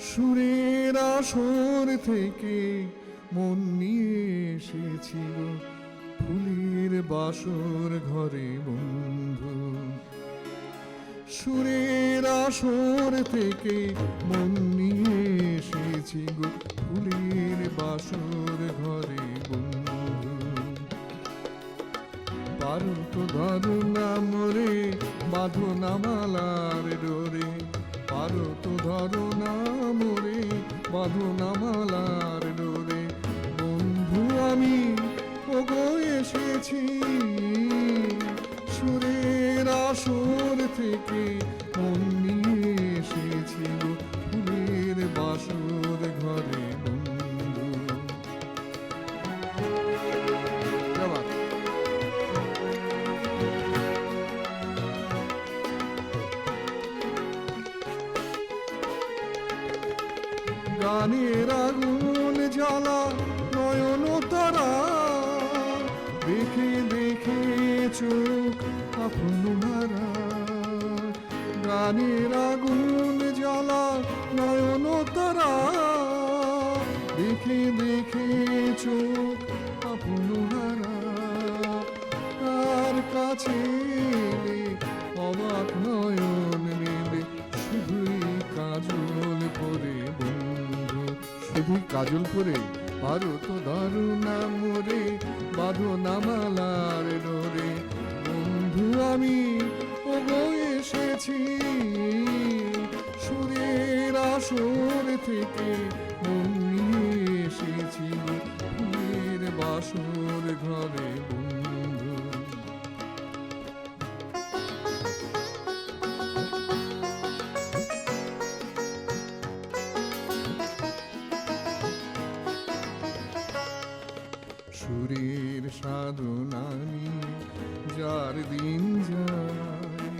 সুরের আসর থেকে মন নিয়ে এসেছি গো। ফুলের বাসর ঘরে বন্ধু। সুরের আসর থেকে মন নিয়ে এসেছি গো। ফুলের বাসর ঘরে বন্ধু। পারো তো ধরো না মরে বাঁধো ডোরে। পারো তো ধরো না মোরে, বাঁধো না মালার ডোরে। বন্ধু আমি, ওগো এসেছি। সুরের আসর থেকে মন নিয়ে এসেছি গো। গানের আগুন জ্বালা, নয়ন তারা। দেখে দেখে চোখ আপন হারা গানের আগুন জ্বালা, নয়ন তারা। দেখে দেখে চোখ আপন হারা কার কাছে অবাক নয়ন শুধুই কাজল পরে পারো তো দারুণা মোরে বাঁধো নামালার ডোরে। বন্ধু আমি, ওগো এসেছি। সুরের আসর থেকে মন এসেছি। ফুলের বাসর ঘরে বন্ধু সুরের সাধনা নিয়ে যার দিন যায়,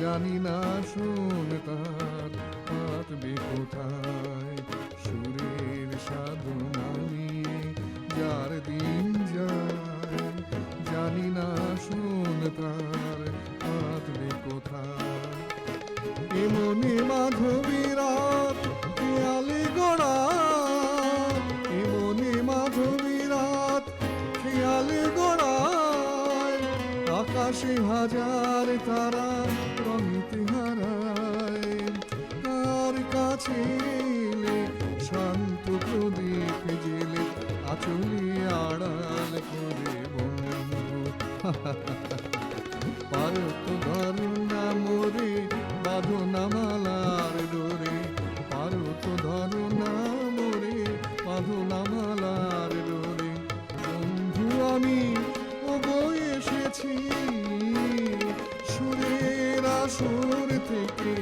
জানি না শোন তার কাটবে কোথায় সুরের সাধনা নিয়ে যার দিন যায়, জানি না শোন তার কাটবে কোথায় এমনি মাধবীরাত আকাশে হাজার তারা রঙিতে হারায় তার কাছে শান্ত প্রদীপ জেলে আচলে আড়াল করে বন্ধু। পারত ধরুণা এসেছি সুরের আসর থেকে